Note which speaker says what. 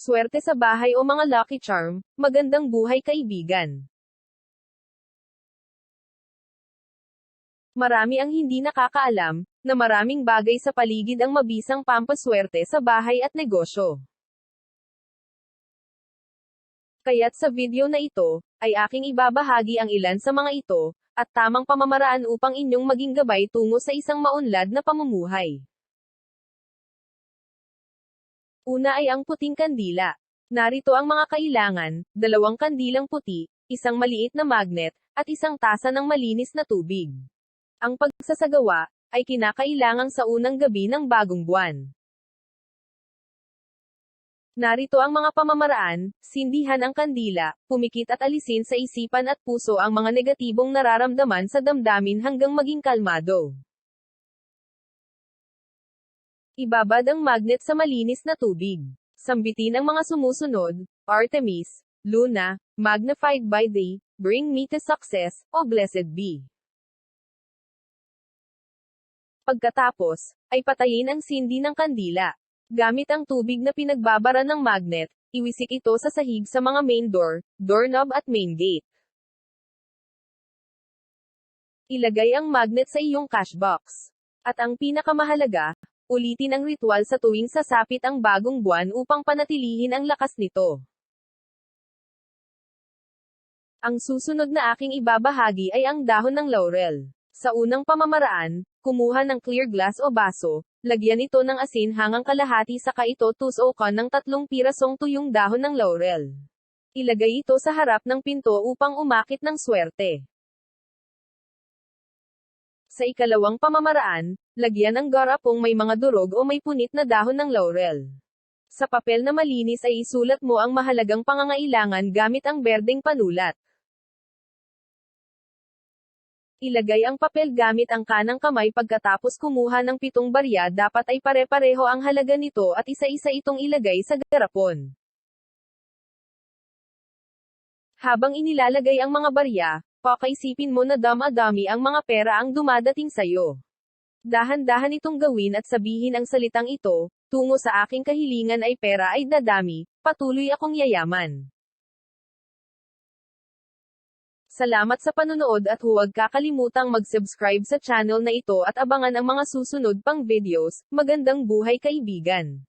Speaker 1: swerte sa bahay o mga lucky charm, magandang buhay kaibigan. Marami ang hindi nakakaalam, na maraming bagay sa paligid ang mabisang pampaswerte sa bahay at negosyo. Kaya't sa video na ito, ay aking ibabahagi ang ilan sa mga ito, at tamang pamamaraan upang inyong maging gabay tungo sa isang maunlad na pamumuhay. Una ay ang puting kandila. Narito ang mga kailangan, dalawang kandilang puti, isang maliit na magnet, at isang tasa ng malinis na tubig. Ang pagsasagawa, ay kinakailangang sa unang gabi ng bagong buwan. Narito ang mga pamamaraan, sindihan ang kandila, pumikit at alisin sa isipan at puso ang mga negatibong nararamdaman sa damdamin hanggang maging kalmado. Ibabad ang magnet sa malinis na tubig. Sambitin ang mga sumusunod, Artemis, Luna, magnified by thee, bring me to success, o blessed be. Pagkatapos, ay patayin ang sindi ng kandila. Gamit ang tubig na pinagbabara ng magnet, iwisik ito sa sahig sa mga main door, doorknob at main gate. Ilagay ang magnet sa iyong cash box. At ang pinakamahalaga, ulitin ang ritual sa tuwing sasapit ang bagong buwan upang panatilihin ang lakas nito. Ang susunod na aking ibabahagi ay ang dahon ng laurel. Sa unang pamamaraan, kumuha ng clear glass o baso, lagyan ito ng asin hangang kalahati saka ito tusokan ng tatlong pirasong tuyong dahon ng laurel. Ilagay ito sa harap ng pinto upang umakit ng swerte. Sa ikalawang pamamaraan, lagyan ng garapong may mga durog o may punit na dahon ng laurel. Sa papel na malinis ay isulat mo ang mahalagang pangangailangan gamit ang berdeng panulat. Ilagay ang papel gamit ang kanang kamay pagkatapos kumuha ng pitong barya dapat ay pare-pareho ang halaga nito at isa-isa itong ilagay sa garapon. Habang inilalagay ang mga barya, pakaisipin mo na dama-dami ang mga pera ang dumadating sa'yo. Dahan-dahan itong gawin at sabihin ang salitang ito, tungo sa aking kahilingan ay pera ay dadami, patuloy akong yayaman. Salamat sa panonood at huwag kakalimutang mag-subscribe sa channel na ito at abangan ang mga susunod pang videos. Magandang buhay kaibigan!